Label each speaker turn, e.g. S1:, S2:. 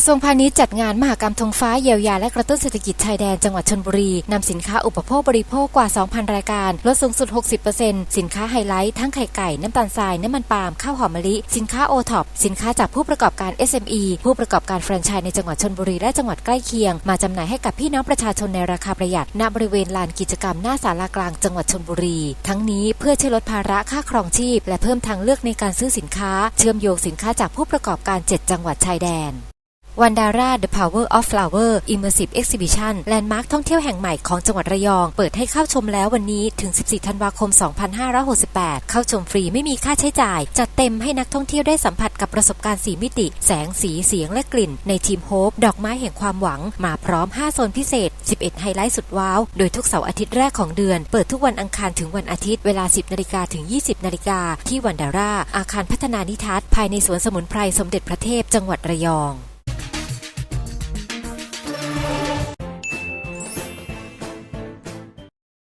S1: ระทรวงพาณิชย์จัดงานมหกรรมธงฟ้าเยียวยาและกระตุ้นเศรษฐกิจชายแดนจังหวัดชนบุรีนำสินค้าอุปโภคบริโภคกว่า 2,000 รายการ ลดสูงสุด 60%สินค้าไฮไลท์ทั้งไข่ไก่ น้ำตาลทราย น้ำมันปาล์มข้าวหอมมะลิ สินค้าโอท็อปสินค้าจากผู้ประกอบการ SME ผู้ประกอบการแฟรนไชส์ในจังหวัดชนบุรีและจังหวัดใกล้เคียง มาจำหน่ายให้กับพี่น้องประชาชนในราคาประหยัดณบริเวณลานกิจกรรมหน้าศาลากลางจังหวัดชนบุรี ทั้งนี้เพื่อช่วยลดภาระค่าครองชีพ และเพิ่มทางเลือกในการซื้อสินค้า เชื่อมโยงสินค้าจากผู้ประกอบการ 7 จังหวัดชายแดน วันดารา The Power of Flower Immersive Exhibition แลนด์มาร์คท่องเที่ยวแห่งใหม่ของจังหวัดระยอง เปิดให้เข้าชมแล้ววันนี้ถึง 14 ธันวาคม 2568 เข้าชมฟรีไม่มีค่าใช้จ่าย จัดเต็มให้นักท่องเที่ยวได้สัมผัสกับประสบการณ์4มิติ แสงสีเสียงและกลิ่น ในทีมโฮปดอกไม้แห่งความหวัง มาพร้อม 5 โซนพิเศษ 11 ไฮไลท์สุดว้าว โดยทุกเสาร์อาทิตย์แรกของเดือน เปิดทุกวันอังคารถึงวันอาทิตย์เวลา 10 นาฬิกาถึง 20 นาฬิกาที่วันดาราอาคารพัฒนานิทัศน์ภายในสวนสมุนไพรสมเด็จพระเทพจังหวัดระยอง